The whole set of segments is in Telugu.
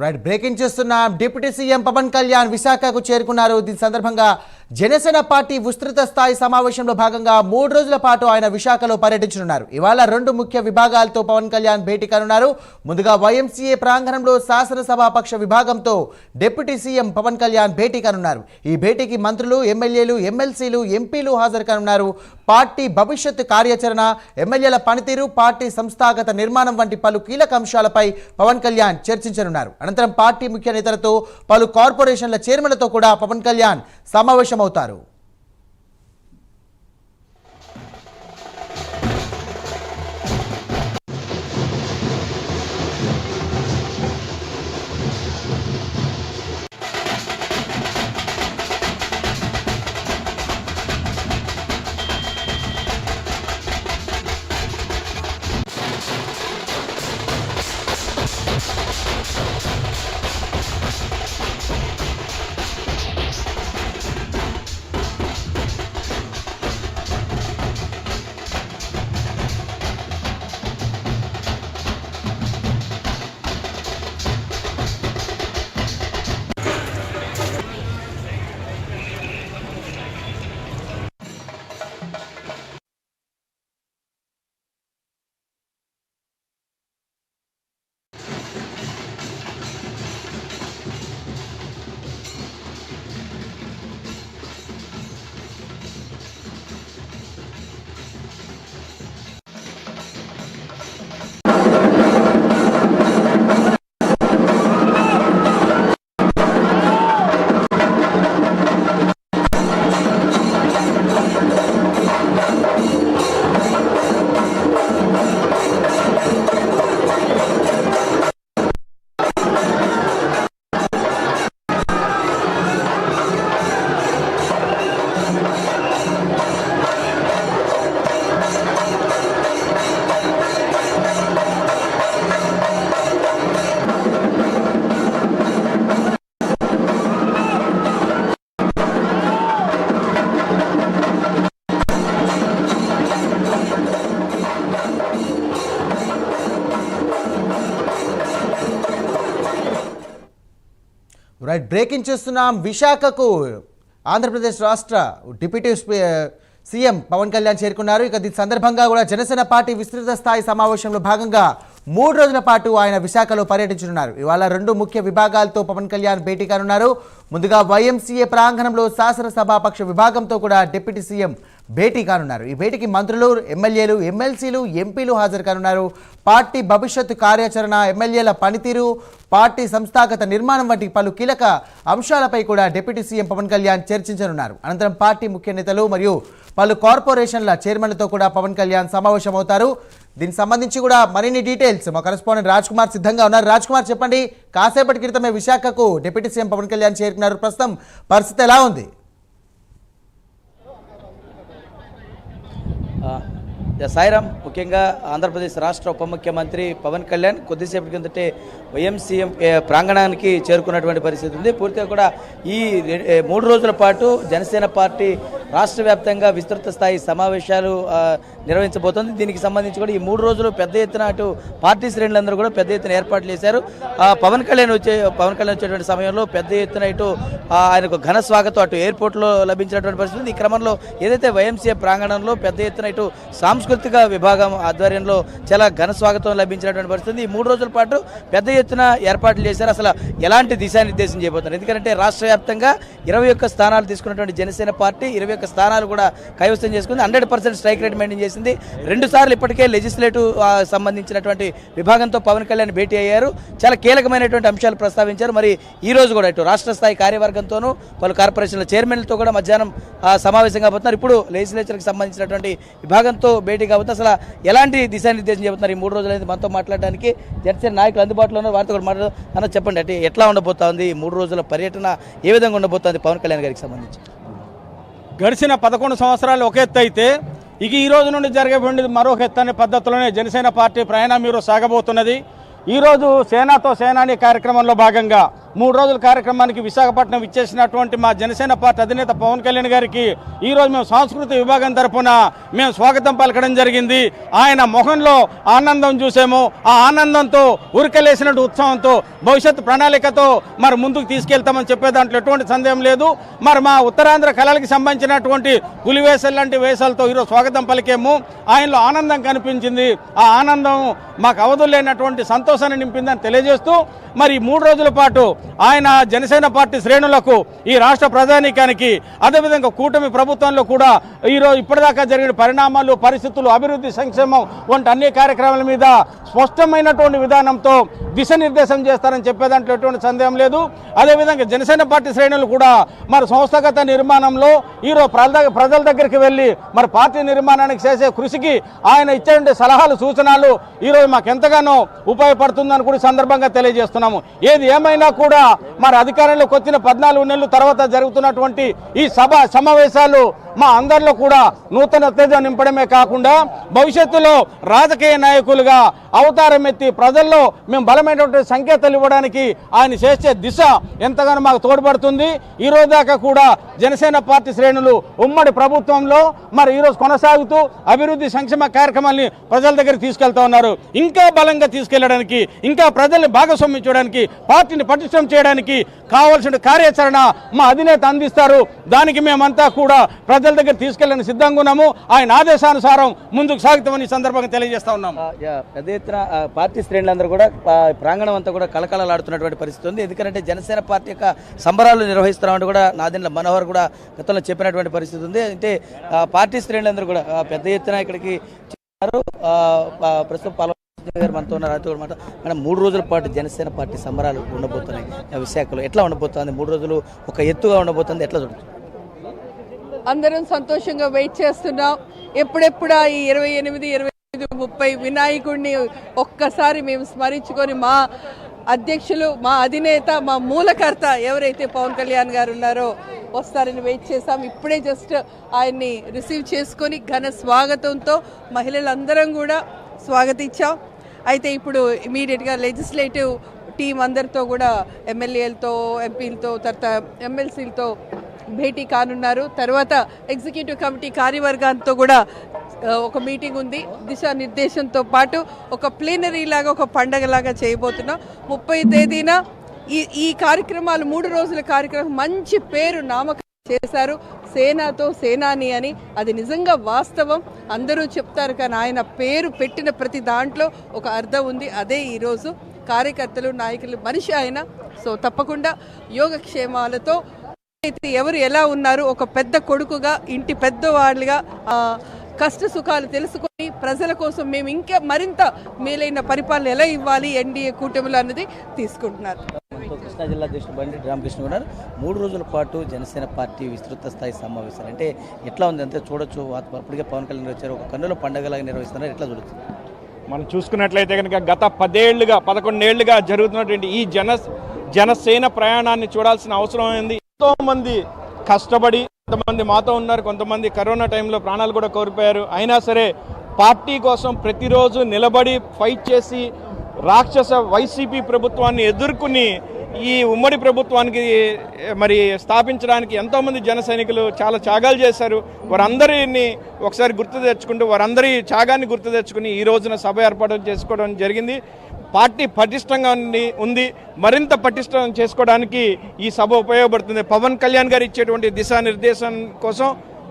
రైట్ బ్రేకింగ్ చేస్తున్నాం డిప్యూటీ సీఎం పవన్ కళ్యాణ్ విశాఖకు చేరుకున్నారు. దీని సందర్భంగా జనసేన పార్టీ విస్తృత స్థాయి సమావేశంలో భాగంగా మూడు రోజుల పాటు ఆయన విశాఖలో పర్యటించనున్నారు. ఇవాళ రెండు ముఖ్య విభాగాలతో పవన్ కళ్యాణ్ భేటీ కానున్నారు. ముందుగా వైఎంసీఏ ప్రాంగణంలో శాసనసభాపక్ష విభాగంతో డిప్యూటీ సీఎం పవన్ కళ్యాణ్ భేటీ కానున్నారు. ఈ భేటీకి మంత్రులు ఎమ్మెల్యేలు ఎమ్మెల్సీలు ఎంపీలు హాజరు కానున్నారు. పార్టీ భవిష్యత్ కార్యాచరణ ఎమ్మెల్యేల పనితీరు పార్టీ సంస్థాగత నిర్మాణం వంటి పలు కీలక అంశాలపై పవన్ కళ్యాణ్ చర్చించనున్నారు. అనంతరం పార్టీ ముఖ్య నేతలతో పలు కార్పొరేషన్ల చైర్మన్లతో కూడా పవన్ కళ్యాణ్ సమావేశం రైట్ బ్రేకింగ్ చూస్తున్నాం విశాఖకు. ఆంధ్రప్రదేశ్ రాష్ట్ర డిప్యూటీ సీఎం పవన్ కళ్యాణ్ చేరుకున్నారు. ఇక దీని సందర్భంగా కూడా జనసేన పార్టీ విస్తృత స్థాయి సమావేశంలో భాగంగా మూడు రోజుల పాటు ఆయన విశాఖలో పర్యటించనున్నారు. ఇవాళ రెండు ముఖ్య విభాగాలతో పవన్ కళ్యాణ్ భేటీ కానున్నారు. ముందుగా వైఎంసీఏ ప్రాంగణంలో శాసనసభాపక్ష విభాగంతో కూడా డిప్యూటీ సీఎం భేటీ కానున్నారు. ఈ భేటీకి మంత్రులు ఎమ్మెల్యేలు ఎమ్మెల్సీలు ఎంపీలు హాజరు కానున్నారు. పార్టీ భవిష్యత్తు కార్యాచరణ ఎమ్మెల్యేల పనితీరు పార్టీ సంస్థాగత నిర్మాణం వంటి పలు కీలక అంశాలపై కూడా డిప్యూటీ సీఎం పవన్ కళ్యాణ్ చర్చించనున్నారు. అనంతరం పార్టీ ముఖ్య నేతలు మరియు పలు కార్పొరేషన్ల చైర్మన్లతో కూడా పవన్ కళ్యాణ్ సమావేశమవుతారు. దీనికి సంబంధించి కూడా మరిన్ని డీటెయిల్స్ మా కరెస్పాండెంట్ రాజ్ కుమార్ సిద్ధంగా ఉన్నారు. రాజ్ కుమార్ చెప్పండి. కాసేపటి క్రితమే విశాఖకు డిప్యూటీ సీఎం పవన్ కళ్యాణ్ చేరుకున్నారు. ప్రస్తుతం పరిస్థితి ఎలా ఉంది ఆ, సాయిరాం. సాయిరామ్ ముఖ్యంగా ఆంధ్రప్రదేశ్ రాష్ట్ర ఉప ముఖ్యమంత్రి పవన్ కళ్యాణ్ కొద్దిసేపటి కిందటే వైఎంసీఎం ప్రాంగణానికి చేరుకున్నటువంటి పరిస్థితి ఉంది. పూర్తిగా కూడా ఈ మూడు రోజుల పాటు జనసేన పార్టీ రాష్ట్ర వ్యాప్తంగా విస్తృత స్థాయి సమావేశాలు నిర్వహించబోతోంది. దీనికి సంబంధించి కూడా ఈ మూడు రోజులు పెద్ద ఎత్తున అటు పార్టీ శ్రేణులందరూ కూడా పెద్ద ఎత్తున ఏర్పాట్లు చేశారు. పవన్ కళ్యాణ్ వచ్చే పవన్ కళ్యాణ్ వచ్చేటువంటి సమయంలో పెద్ద ఎత్తున ఇటు ఆయనకు ఘన స్వాగతం అటు ఎయిర్పోర్ట్లో లభించినటువంటి పరిస్థితి ఈ క్రమంలో ఏదైతే వైఎంసీఏ ప్రాంగణంలో పెద్ద ఎత్తున ఇటు సాంస్కృతిక విభాగం ఆధ్వర్యంలో చాలా ఘన స్వాగతం లభించినటువంటి పరిస్థితి ఈ మూడు రోజుల పాటు పెద్ద ఎత్తున ఏర్పాట్లు చేశారు. అసలు ఎలాంటి దిశానిర్దేశం చేయబోతున్నారు? ఎందుకంటే రాష్ట్ర వ్యాప్తంగా ఇరవై ఒక్క స్థానాలు తీసుకున్నటువంటి జనసేన పార్టీ ఇరవై స్థానాలు కూడా కైవసం చేసుకుంది. Hundred percent strike rate maintain చేసింది. రెండు సార్లు ఇప్పటికే లెజిస్లేటివ్ సంబంధించినటువంటి విభాగంతో పవన్ కళ్యాణ్ భేటీ అయ్యారు. చాలా కీలకమైనటువంటి అంశాలు ప్రస్తావించారు. మరి ఈ రోజు కూడా ఇటు రాష్ట్ర స్థాయి కార్యవర్గంతోనూ పలు కార్పొరేషన్ల చైర్మన్లతో కూడా మధ్యాహ్నం సమావేశం కాబోతున్నారు ఇప్పుడు లెజిస్లేచర్కి సంబంధించినటువంటి విభాగంతో భేటీ కాబోతుంది అసలు ఎలాంటి దిశానిర్దేశం చెబుతున్నారు ఈ మూడు రోజులు అనేది మనతో మాట్లాడడానికి? జనసేన నాయకులు అందుబాటులో ఉన్నారు. వారితో కూడా మాట్లాడు అన్న చెప్పండి అంటే ఎట్లా ఉండబోతోంది? మూడు రోజుల పర్యటన ఏ విధంగా ఉండబోతోంది పవన్ కళ్యాణ్ గారికి సంబంధించి? గడిచిన పదకొండు సంవత్సరాలు ఒక ఎత్తు అయితే ఇక ఈ రోజు నుండి జరగబడి మరొక ఎత్తని పద్ధతిలోనే జనసేన పార్టీ ప్రయాణం మీరు సాగబోతున్నది. ఈరోజు సేనాతో సేనాని కార్యక్రమంలో భాగంగా మూడు రోజుల కార్యక్రమానికి విశాఖపట్నం ఇచ్చేసినటువంటి మా జనసేన పార్టీ అధినేత పవన్ కళ్యాణ్ గారికి ఈరోజు మేము సాంస్కృతిక విభాగం తరఫున మేము స్వాగతం పలకడం జరిగింది. ఆయన మొహంలో ఆనందం చూసాము ఆ ఆనందంతో ఉరికలేసినట్టు ఉత్సవంతో భవిష్యత్ ప్రణాళికతో మరి ముందుకు తీసుకెళ్తామని చెప్పే దాంట్లో ఎటువంటి సందేహం లేదు. మరి మా ఉత్తరాంధ్ర కళలకి సంబంధించినటువంటి పులివేసలు లాంటి వేషాలతో ఈరోజు స్వాగతం పలికాము. ఆయనలో ఆనందం కనిపించింది. ఆ ఆనందం మాకు అవధులు లేనటువంటి సంతోషాన్ని నింపిందని తెలియజేస్తూ మరి మూడు రోజుల పాటు ఆయన జనసేన పార్టీ శ్రేణులకు ఈ రాష్ట్ర ప్రధానికానికి అదేవిధంగా కూటమి ప్రభుత్వంలో కూడా ఈరోజు ఇప్పటిదాకా జరిగిన పరిణామాలు పరిస్థితులు అభివృద్ధి సంక్షేమం వంటి అన్ని కార్యక్రమాల మీద స్పష్టమైనటువంటి విధానంతో దిశనిర్దేశం చేస్తారని చెప్పేదాంట్లో ఎటువంటి సందేహం లేదు. అదేవిధంగా జనసేన పార్టీ శ్రేణులు కూడా మరి సంస్థాగత నిర్మాణంలో ఈరోజు ప్రజల ప్రజల దగ్గరికి వెళ్ళి మరి పార్టీ నిర్మాణానికి చేసే కృషికి ఆయన ఇచ్చే సలహాలు సూచనలు ఈరోజు మాకు ఎంతగానో ఉపయోగపడుతుందని కూడా సందర్భంగా తెలియజేస్తున్నాము. ఏది ఏమైనా కూడా మరి అధికారంలోకి వచ్చిన పద్నాలుగు నెలల తర్వాత జరుగుతున్నటువంటి ఈ సభ సమావేశాలు మా అందరిలో కూడా నూతన ఉత్తేజం నింపడమే కాకుండా భవిష్యత్తులో రాజకీయ నాయకులుగా అవతారం ఎత్తి ప్రజల్లో మేము బలమైనటువంటి సంకేతాలు ఇవ్వడానికి ఆయన చేసే దిశ ఎంతగానో మాకు తోడ్పడుతుంది. ఈ రోజు దాకా కూడా జనసేన పార్టీ శ్రేణులు ఉమ్మడి ప్రభుత్వంలో మరి ఈరోజు కొనసాగుతూ అభివృద్ధి సంక్షేమ కార్యక్రమాల్ని ప్రజల దగ్గరికి తీసుకెళ్తా ఉన్నారు. ఇంకా బలంగా తీసుకెళ్ళడానికి ఇంకా ప్రజల్ని భాగస్వామ్యం చేయడానికి పార్టీని పటిష్టం చేయడానికి కావాల్సిన కార్యాచరణ మా అధినేత అందిస్తారు. దానికి మేమంతా కూడా ప్రజల దగ్గర తీసుకెళ్ళని సిద్ధంగా ఉన్నాము. ఆయన ఆదేశానుసారం ముందుకు సాగుతామని ఈ సందర్భంగా తెలియజేస్తా ఉన్నాము. పెద్ద ఎత్తున పార్టీ శ్రేణులందరూ కూడా ప్రాంగణం అంతా కూడా కలకలలాడుతున్నటువంటి పరిస్థితి ఉంది. ఎందుకంటే జనసేన పార్టీ యొక్క సంబరాలు నిర్వహిస్తున్నామని కూడా నాదిండ్ల మనోహర్ కూడా గతంలో చెప్పినటువంటి పరిస్థితి ఉంది. అంటే పార్టీ శ్రేణులందరూ కూడా పెద్ద ఎత్తున ఇక్కడికి ప్రస్తుతం గారు మనతో ఉన్నారు. రాజు మాట. మేడం మూడు రోజుల పాటు జనసేన పార్టీ సంబరాలు ఉండబోతున్నాయి. విశాఖలో ఎట్లా ఉండబోతుంది? మూడు రోజులు ఒక ఎత్తుగా ఉండబోతుంది. ఎట్లా చూడచ్చు? అందరం సంతోషంగా వెయిట్ చేస్తున్నాం. ఎప్పుడెప్పుడా ఈ ఇరవై ఎనిమిది ఇరవై ఐదు ముప్పై వినాయకుడిని ఒక్కసారి మేము స్మరించుకొని మా అధ్యక్షులు మా అధినేత మా మూలకర్త ఎవరైతే పవన్ కళ్యాణ్ గారు ఉన్నారో వస్తారని వెయిట్ చేసాం ఇప్పుడే జస్ట్ ఆయన్ని రిసీవ్ చేసుకొని ఘన స్వాగతంతో మహిళలందరం కూడా స్వాగతించాం. అయితే ఇప్పుడు ఇమీడియట్గా లెజిస్లేటివ్ టీం అందరితో కూడా ఎమ్మెల్యేలతో ఎంపీలతో తర్వాత ఎమ్మెల్సీలతో భేటీ కానున్నారు. తర్వాత ఎగ్జిక్యూటివ్ కమిటీ కార్యవర్గాంతో కూడా ఒక మీటింగ్ ఉంది. దిశానిర్దేశంతో పాటు ఒక ప్లీనరీ లాగా ఒక పండగలాగా చేయబోతున్నాం. ముప్పై తేదీన ఈ ఈ కార్యక్రమాలు మూడు రోజుల కార్యక్రమం మంచి పేరు నామకరణం చేశారు. సేనాతో సేనాని అని. అది నిజంగా వాస్తవం. అందరూ చెప్తారు కానీ ఆయన పేరు పెట్టిన ప్రతి దాంట్లో ఒక అర్థం ఉంది. అదే ఈరోజు కార్యకర్తలు నాయకులు మనిషి ఆయన. సో తప్పకుండా యోగక్షేమాలతో అయితే ఎవరు ఎలా ఉన్నారు? ఒక పెద్ద కొడుకుగా ఇంటి పెద్దవాళ్ళుగా కష్ట సుఖాలు తెలుసుకొని ప్రజల కోసం మేము ఇంకా మరింత మేలైన పరిపాలన ఎలా ఇవ్వాలి? ఎన్డీఏ కూటమిలు అన్నది తీసుకుంటున్నారు. కృష్ణా జిల్లా అధ్యక్షుడు బండి రామకృష్ణ ఉన్నారు. మూడు రోజుల పాటు జనసేన పార్టీ విస్తృత స్థాయి సమావేశాలు. అంటే ఎట్లా ఉంది? అంతే చూడొచ్చు. అప్పటికే పవన్ కళ్యాణ్ వచ్చారు. ఒక కన్నుల పండుగలాగా నిర్వహిస్తున్నారు. ఎట్లా చూడొచ్చు? మనం చూసుకున్నట్లయితే కనుక గత పదేళ్ళుగా పదకొండేళ్ళుగా జరుగుతున్నటువంటి ఈ జన జనసేన ప్రయాణాన్ని చూడాల్సిన అవసరం ఉంది. ఎంతో మంది కష్టపడి కొంతమంది మాతో ఉన్నారు. కొంతమంది కరోనా టైంలో ప్రాణాలు కూడా కోల్పోయారు. అయినా సరే పార్టీ కోసం ప్రతిరోజు నిలబడి ఫైట్ చేసి రాక్షస వైసీపీ ప్రభుత్వాన్ని ఎదుర్కొని ఈ ఉమ్మడి ప్రభుత్వానికి మరి స్థాపించడానికి ఎంతోమంది జన సైనికులు చాలా త్యాగాలు చేశారు. వారందరిని ఒకసారి గుర్తు తెచ్చుకుంటూ వారందరి త్యాగాన్ని గుర్తు తెచ్చుకుని ఈ రోజున సభ ఏర్పాటు చేసుకోవడం జరిగింది. పార్టీ పటిష్టంగా ఉంది. మరింత పటిష్టం చేసుకోవడానికి ఈ సభ ఉపయోగపడుతుంది. పవన్ కళ్యాణ్ గారు ఇచ్చేటువంటి దిశానిర్దేశం కోసం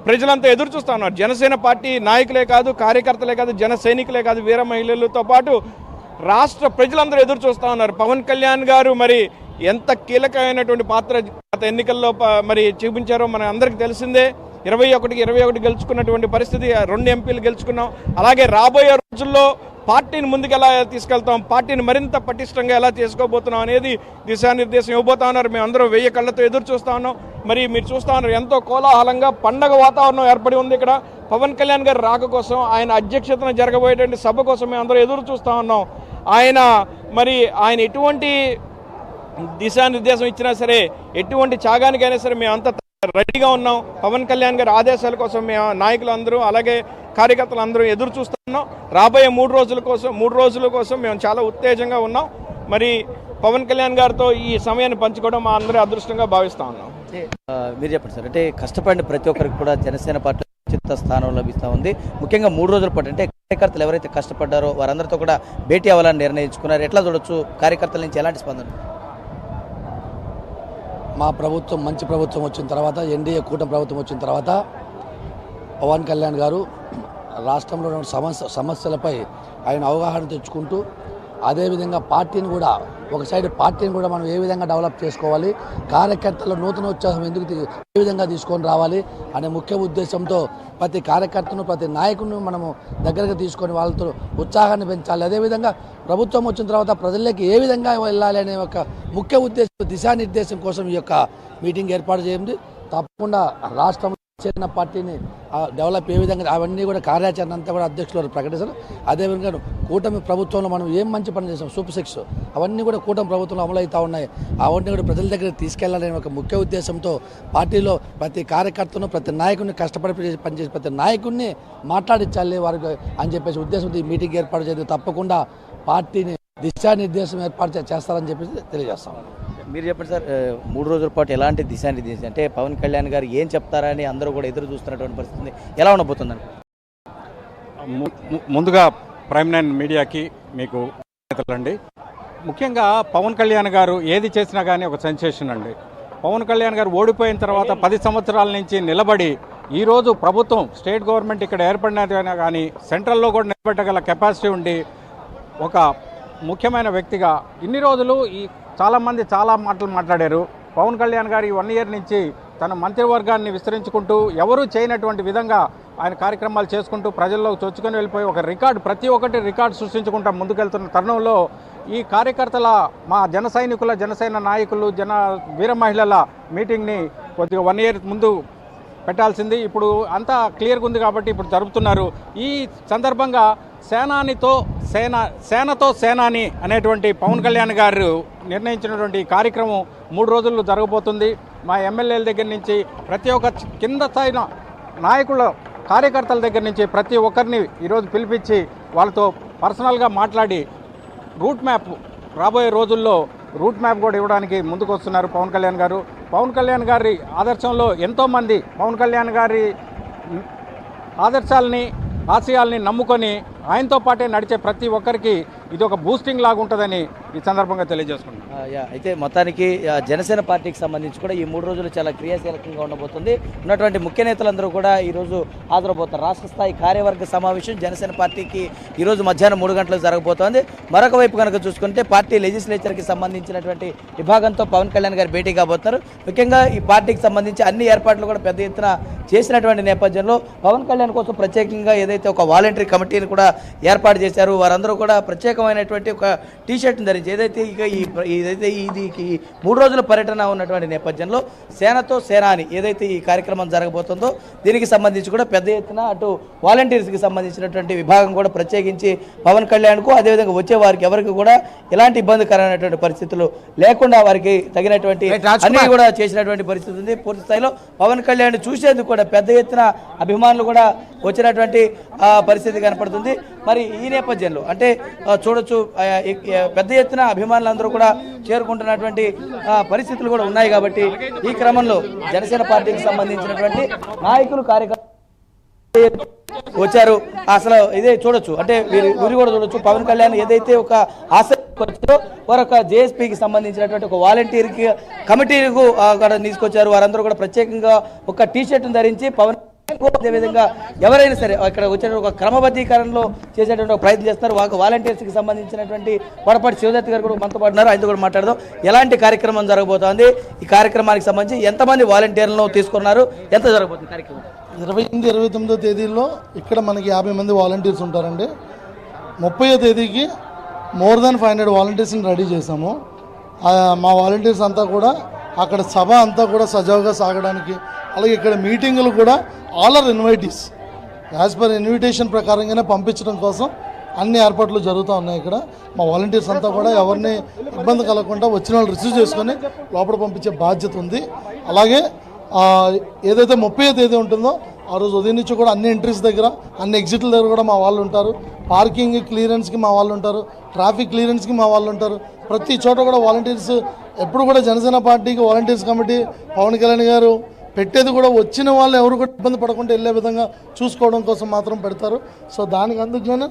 ప్రజలంతా ఎదురు చూస్తూ ఉన్నారు. జనసేన పార్టీ నాయకులే కాదు కార్యకర్తలే కాదు జన సైనికులే కాదు వీర మహిళలతో పాటు రాష్ట్ర ప్రజలందరూ ఎదురు చూస్తూ ఉన్నారు. పవన్ కళ్యాణ్ గారు మరి ఎంత కీలకమైనటువంటి పాత్ర గత ఎన్నికల్లో మరి చూపించారో మన అందరికీ తెలిసిందే. ఇరవై ఒకటికి ఇరవై ఒకటి గెలుచుకున్నటువంటి పరిస్థితి రెండు ఎంపీలు గెలుచుకున్నాం. అలాగే రాబోయే రోజుల్లో పార్టీని ముందుకు ఎలా తీసుకెళ్తాం పార్టీని మరింత పటిష్టంగా ఎలా చేసుకోబోతున్నాం అనేది దిశానిర్దేశం ఇవ్వబోతా ఉన్నారు. మేము వెయ్యి కళ్ళతో ఎదురు చూస్తూ ఉన్నాం. మరి మీరు చూస్తూ ఉన్నారు ఎంతో కోలాహలంగా పండగ వాతావరణం ఏర్పడి ఉంది ఇక్కడ. పవన్ కళ్యాణ్ గారి రాక కోసం ఆయన అధ్యక్షతన జరగబోయేటువంటి సభ కోసం మేము అందరం ఎదురు చూస్తూ ఉన్నాం. ఆయన మరి ఆయన ఎటువంటి దిశానిర్దేశం ఇచ్చినా సరే ఎటువంటి త్యాగానికైనా సరే మేము అంత రెడీగా ఉన్నాం. పవన్ కళ్యాణ్ గారి ఆదేశాల కోసం మేము నాయకులు అందరూ అలాగే కార్యకర్తలు అందరూ ఎదురు చూస్తున్నాం. రాబోయే మూడు రోజుల కోసం మూడు రోజుల కోసం మేము చాలా ఉత్తేజంగా ఉన్నాం. మరి పవన్ కళ్యాణ్ గారితో ఈ సమయాన్ని పంచుకోవడం మా అందరి అదృష్టంగా భావిస్తా ఉన్నాం. మీరు చెప్పండి సార్. అంటే కష్టపడిన ప్రతి ఒక్కరికి కూడా జనసేన పార్టీ చిత్త స్థానం లభిస్తూ ఉంది. ముఖ్యంగా మూడు రోజుల పాటు అంటే కార్యకర్తలు ఎవరైతే కష్టపడ్డారో వారందరితో కూడా భేటీ అవ్వాలని నిర్ణయించుకున్నారు. ఎట్లా చూడొచ్చు? కార్యకర్తల నుంచి ఎలాంటి స్పందన? మా ప్రభుత్వం మంచి ప్రభుత్వం వచ్చిన తర్వాత ఎన్డీఏ కూటమి ప్రభుత్వం వచ్చిన తర్వాత పవన్ కళ్యాణ్ గారు రాష్ట్రంలో ఉన్న సమస్య సమస్యలపై ఆయన అవగాహన తెచ్చుకుంటూ అదేవిధంగా పార్టీని కూడా ఒక సైడ్ పార్టీని కూడా మనం ఏ విధంగా డెవలప్ చేసుకోవాలి కార్యకర్తల నూతన ఉత్సాహం ఎందుకు ఏ విధంగా తీసుకొని రావాలి అనే ముఖ్య ఉద్దేశంతో ప్రతి కార్యకర్తను ప్రతి నాయకుడిని మనము దగ్గరగా తీసుకొని వాళ్ళతో ఉత్సాహాన్ని పెంచాలి. అదేవిధంగా ప్రభుత్వం వచ్చిన తర్వాత ప్రజల్లోకి ఏ విధంగా వెళ్ళాలి అనే ఒక ముఖ్య ఉద్దేశం దిశానిర్దేశం కోసం ఈ యొక్క మీటింగ్ ఏర్పాటు చేయండి. తప్పకుండా రాష్ట్రంలో చేరిన పార్టీని డెవలప్ ఏ విధంగా అవన్నీ కూడా కార్యాచరణ అంతా కూడా అధ్యక్షులు వారు ప్రకటిస్తారు. అదేవిధంగా కూటమి ప్రభుత్వంలో మనం ఏం మంచి పని చేసాం సూపర్ సిక్స్ అవన్నీ కూడా కూటమి ప్రభుత్వంలో అమలు ఉన్నాయి. అవన్నీ కూడా ప్రజల దగ్గర తీసుకెళ్ళాలనే ఒక ముఖ్య ఉద్దేశంతో పార్టీలో ప్రతి కార్యకర్తను ప్రతి నాయకుడిని కష్టపడి పనిచేసి ప్రతి నాయకుడిని మాట్లాడించాలి వారికి అని చెప్పేసి ఉద్దేశంతో ఈ మీటింగ్ ఏర్పాటు చేయడం. తప్పకుండా పార్టీని దిశానిర్దేశం ఏర్పాటు చేస్తారని చెప్పేసి తెలియజేస్తాం. మీరు చెప్పండి సార్ మూడు రోజుల పాటు ఎలాంటి దిశానిర్దేశం? అంటే పవన్ కళ్యాణ్ గారు ఏం చెప్తారని అందరూ కూడా ఎదురు చూస్తున్నటువంటి పరిస్థితి. ఎలా ఉండబోతుందని ముందుగా ప్రైమ్ నైన్ మీడియాకి మీకు అండి ముఖ్యంగా పవన్ కళ్యాణ్ గారు ఏది చేసినా కానీ ఒక సెన్సేషన్ అండి. పవన్ కళ్యాణ్ గారు ఓడిపోయిన తర్వాత పది సంవత్సరాల నుంచి నిలబడి ఈరోజు ప్రభుత్వం స్టేట్ గవర్నమెంట్ ఇక్కడ ఏర్పడినదైనా కానీ సెంట్రల్లో కూడా నిలబెట్టగల కెపాసిటీ ఉండి ఒక ముఖ్యమైన వ్యక్తిగా ఇన్ని రోజులు ఈ చాలామంది చాలా మాటలు మాట్లాడారు. పవన్ కళ్యాణ్ గారు ఈ వన్ ఇయర్ నుంచి తన మంత్రివర్గాన్ని విస్తరించుకుంటూ ఎవరూ చేయనటువంటి విధంగా ఆయన కార్యక్రమాలు చేసుకుంటూ ప్రజల్లో చొచ్చుకొని వెళ్ళిపోయి ఒక రికార్డు ప్రతి ఒక్కటి రికార్డు సృష్టించుకుంటా ముందుకెళ్తున్న తరుణంలో ఈ కార్యకర్తల మా జన సైనికుల జనసేన నాయకులు జన వీర మహిళల మీటింగ్ని కొద్దిగా వన్ ఇయర్ ముందు పెట్టాల్సింది. ఇప్పుడు అంతా క్లియర్గా ఉంది కాబట్టి ఇప్పుడు జరుపుతున్నారు. ఈ సందర్భంగా సేనానితో సేన సేనతో సేనాని అనేటువంటి పవన్ కళ్యాణ్ గారు నిర్ణయించినటువంటి కార్యక్రమం మూడు రోజుల్లో జరగబోతుంది. మా ఎమ్మెల్యేల దగ్గర నుంచి ప్రతి ఒక్క కింద స్థాయి నాయకుల కార్యకర్తల దగ్గర నుంచి ప్రతి ఒక్కరిని ఈరోజు పిలిపించి వాళ్ళతో పర్సనల్గా మాట్లాడి రూట్ మ్యాప్ రాబోయే రోజుల్లో రూట్ మ్యాప్ కూడా ఇవ్వడానికి ముందుకు వస్తున్నారు పవన్ కళ్యాణ్ గారు. పవన్ కళ్యాణ్ గారి ఆదర్శంలో ఎంతోమంది పవన్ కళ్యాణ్ గారి ఆదర్శాలని ఆశయాల్ని నమ్ముకొని ఆయనతో పాటే నడిచే ప్రతి ఒక్కరికి ఇది ఒక బూస్టింగ్ లాగా ఉంటుందని ఈ సందర్భంగా తెలియజేసుకుంటున్నాను అయితే మొత్తానికి జనసేన పార్టీకి సంబంధించి కూడా ఈ మూడు రోజులు చాలా క్రియాశీలకంగా ఉండబోతుంది. ఉన్నటువంటి ముఖ్య నేతలందరూ కూడా ఈ రోజు హాజరబోతారు రాష్ట్ర స్థాయి కార్యవర్గ సమావేశం జనసేన పార్టీకి ఈ రోజు మధ్యాహ్నం మూడు గంటలకు జరగబోతోంది. మరొక వైపు కనుక చూసుకుంటే పార్టీ లెజిస్లేచర్కి సంబంధించినటువంటి విభాగంతో పవన్ కళ్యాణ్ గారు భేటీ కాబోతున్నారు. ముఖ్యంగా ఈ పార్టీకి సంబంధించి అన్ని ఏర్పాట్లు కూడా పెద్ద ఎత్తున చేసినటువంటి నేపథ్యంలో పవన్ కళ్యాణ్ కోసం ప్రత్యేకంగా ఏదైతే ఒక వాలంటరీ కమిటీని కూడా ఏర్పాటు చేశారు. వారందరూ కూడా ప్రత్యేకమైనటువంటి ఒక టీ షర్ట్ని ధరించి ఏదైతే ఇక ఈ ఏదైతే ఇది ఈ మూడు రోజుల పర్యటన ఉన్నటువంటి నేపథ్యంలో సేనతో సేన అని ఏదైతే ఈ కార్యక్రమం జరగబోతుందో దీనికి సంబంధించి కూడా పెద్ద ఎత్తున అటు వాలంటీర్స్కి సంబంధించినటువంటి విభాగం కూడా ప్రత్యేకించి పవన్ కళ్యాణ్కు అదేవిధంగా వచ్చే వారికి ఎవరికి కూడా ఎలాంటి ఇబ్బందికరమైనటువంటి పరిస్థితులు లేకుండా వారికి తగినటువంటి అన్ని. కూడా చేసినటువంటి పరిస్థితి ఉంది. పూర్తి స్థాయిలో పవన్ కళ్యాణ్ చూసేందుకు కూడా పెద్ద ఎత్తున అభిమానులు కూడా వచ్చినటువంటి పరిస్థితి కనపడుతుంది. మరి ఈ నేపథ్యంలో అంటే చూడొచ్చు పెద్ద ఎత్తున అభిమానులందరూ కూడా చేరుకుంటున్నటువంటి పరిస్థితులు కూడా ఉన్నాయి కాబట్టి ఈ క్రమంలో జనసేన పార్టీకి సంబంధించినటువంటి నాయకులు కార్యకర్తలు వచ్చారు. అసలు ఇదే చూడొచ్చు అంటే వీరు వీరు కూడా చూడొచ్చు. పవన్ కళ్యాణ్ ఏదైతే ఒక ఆసక్తి వచ్చారో వారు ఒక జేఎస్పీకి సంబంధించినటువంటి ఒక వాలంటీర్కి కమిటీకు ఆ, తీసుకొచ్చారు. వారందరూ కూడా ప్రత్యేకంగా ఒక టీ షర్ట్ను ధరించి పవన్ అదేవిధంగా ఎవరైనా సరే ఇక్కడ వచ్చిన ఒక క్రమబద్ధీకరణలో చేసేటువంటి ఒక ప్రయత్నం చేస్తున్నారు. వాళ్ళ వాలంటీర్స్కి సంబంధించినటువంటి పొడపాటి శివదత్ గారు కూడా మనతో పాటు ఉన్నారు. ఆయనతో కూడా మాట్లాడదాం. ఎలాంటి కార్యక్రమం జరగబోతోంది? ఈ కార్యక్రమానికి సంబంధించి ఎంతమంది వాలంటీర్లను తీసుకున్నారు? ఎంత జరగబోతుంది కార్యక్రమం? ఇరవై ఎనిమిది ఇరవై తొమ్మిదో తేదీల్లో ఇక్కడ మనకి యాభై మంది వాలంటీర్స్ ఉంటారండి. ముప్పయో తేదీకి మోర్ దాన్ ఫైవ్ హండ్రెడ్ వాలంటీర్స్ని రెడీ చేశాము. మా వాలంటీర్స్ అంతా కూడా అక్కడ సభ అంతా కూడా సజావుగా సాగడానికి అలాగే ఇక్కడ మీటింగులు కూడా all are invitees. As per invitation ప్రకారంగానే పంపించడం కోసం అన్ని ఏర్పాట్లు జరుగుతూ ఉన్నాయి ఇక్కడ. మా వాలంటీర్స్ అంతా కూడా ఎవరిని ఇబ్బంది కలగకుండా వచ్చిన వాళ్ళు రిసీవ్ చేసుకొని లోపల పంపించే బాధ్యత ఉంది. అలాగే ఏదైతే ముప్పై తేదీ ఉంటుందో ఆ రోజు ఉదయం నుంచి కూడా అన్ని ఎంట్రీస్ దగ్గర అన్ని ఎగ్జిట్ల దగ్గర కూడా మా వాళ్ళు ఉంటారు. పార్కింగ్ క్లియరెన్స్కి మా వాళ్ళు ఉంటారు. ట్రాఫిక్ క్లియరెన్స్కి మా వాళ్ళు ఉంటారు. ప్రతి చోట కూడా వాలంటీర్స్ ఎప్పుడు కూడా జనసేన పార్టీకి వాలంటీర్స్ కమిటీ పవన్ కళ్యాణ్ గారు పెట్టేది కూడా వచ్చిన వాళ్ళు ఎవరు కూడా ఇబ్బంది పడకుండా వెళ్ళే విధంగా చూసుకోవడం కోసం మాత్రం పెడతారు. సో దానికి అందుకుగాను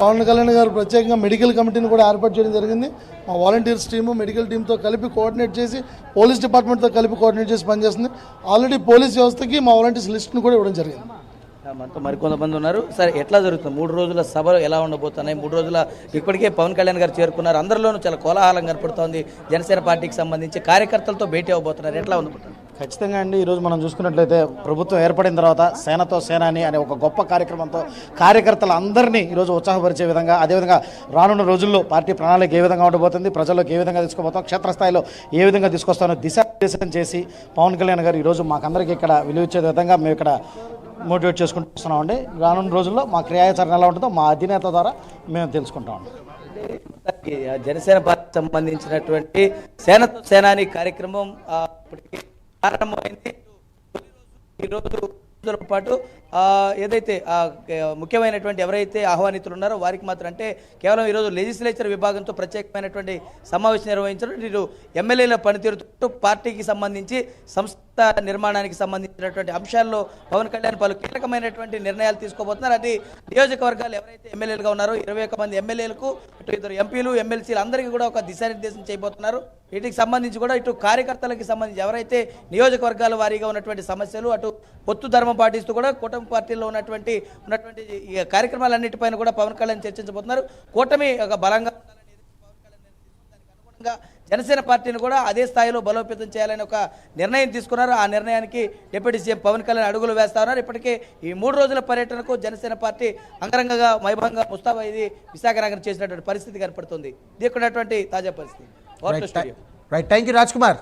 పవన్ కళ్యాణ్ గారు ప్రత్యేకంగా మెడికల్ కమిటీని కూడా ఏర్పాటు చేయడం జరిగింది. మా వాలంటీర్స్ టీము మెడికల్ టీంతో కలిపి కోఆర్డినేట్ చేసి పోలీస్ డిపార్ట్మెంట్తో కలిపి కోఆర్డినేట్ చేసి పనిచేస్తుంది. ఆల్రెడీ పోలీస్ వ్యవస్థకి మా వాలంటీర్స్ లిస్ట్ను కూడా ఇవ్వడం జరిగింది. మనతో మరికొంతమంది ఉన్నారు. సరే ఎట్లా జరుగుతుంది? మూడు రోజుల సభలు ఎలా ఉండబోతున్నాయి? మూడు రోజుల ఇప్పటికే పవన్ కళ్యాణ్ గారు చేరుకున్నారు. అందరిలోనూ చాలా కోలాహలం కనపడుతోంది. జనసేన పార్టీకి సంబంధించి కార్యకర్తలతో భేటీ అవ్వబోతున్నారు. ఎట్లా ఉండబోతున్నారు ఖచ్చితంగా అండి. ఈరోజు మనం చూసుకున్నట్లయితే ప్రభుత్వం ఏర్పడిన తర్వాత సేనతో సేనాని అనే ఒక గొప్ప కార్యక్రమంతో కార్యకర్తలు అందరినీ ఈరోజు ఉత్సాహపరిచే విధంగా అదేవిధంగా రానున్న రోజుల్లో పార్టీ ప్రణాళిక ఏ విధంగా ఉండబోతుంది ప్రజల్లోకి ఏ విధంగా తీసుకోబోతాం క్షేత్రస్థాయిలో ఏ విధంగా తీసుకొస్తానో దిశాదేశం చేసి పవన్ కళ్యాణ్ గారు ఈరోజు మాకందరికీ ఇక్కడ విలువిచ్చే విధంగా మేము ఇక్కడ మోటివేట్ చేసుకుంటున్నామండి వస్తున్నామండి రానున్న రోజుల్లో మా క్రియాచరణ ఎలా ఉంటుందో మా అధినేత ద్వారా మేము తెలుసుకుంటామండి జనసేన పార్టీకి సంబంధించినటువంటి సేనతో సేనాని కార్యక్రమం ఆ, ప్రారంభమైంది ఈరోజు పాటు ఏదైతే ముఖ్యమైనటువంటి ఎవరైతే ఆహ్వానితులు ఉన్నారో వారికి మాత్రం అంటే కేవలం ఈరోజు లెజిస్లేచర్ విభాగంతో ప్రత్యేకమైనటువంటి సమావేశం నిర్వహించడం వీరు ఎమ్మెల్యేల పనితీరుతో పార్టీకి సంబంధించి సంస్థ నిర్మాణానికి సంబంధించినటువంటి అంశాల్లో పవన్ కళ్యాణ్ పలు కీలకమైనటువంటి నిర్ణయాలు తీసుకోబోతున్నారు. అది నియోజకవర్గాలు ఎవరైతే ఎమ్మెల్యేలుగా ఉన్నారో ఇరవై ఒక్క మంది ఎమ్మెల్యేలకు ఇటు ఇద్దరు ఎంపీలు ఎమ్మెల్సీలు అందరికీ కూడా ఒక దిశానిర్దేశం చేయబోతున్నారు. వీటికి సంబంధించి కూడా ఇటు కార్యకర్తలకి సంబంధించి ఎవరైతే నియోజకవర్గాల వారీగా ఉన్నటువంటి సమస్యలు అటు పొత్తు ధర్మ పాటిస్తూ కూడా కూటమి పార్టీలో ఉన్నటువంటి ఉన్నటువంటి ఈ కార్యక్రమాలన్నిటిపైన కూడా పవన్ కళ్యాణ్ చర్చించబోతున్నారు. కూటమి ఒక బలంగా అనుగుణంగా జనసేన పార్టీని కూడా అదే స్థాయిలో బలోపేతం చేయాలని ఒక నిర్ణయం తీసుకున్నారు. ఆ నిర్ణయానికి డిప్యూటీ సీఎం పవన్ కళ్యాణ్ అడుగులు వేస్తా ఉన్నారు. ఇప్పటికే ఈ మూడు రోజుల పర్యటనకు జనసేన పార్టీ అంగరంగంగా వైభవంగా ముస్తాబా ఇది విశాఖ నగరం చేసినటువంటి పరిస్థితి కనపడుతుంది. ఉన్నటువంటి తాజా పరిస్థితి. Right thank you Raj Kumar.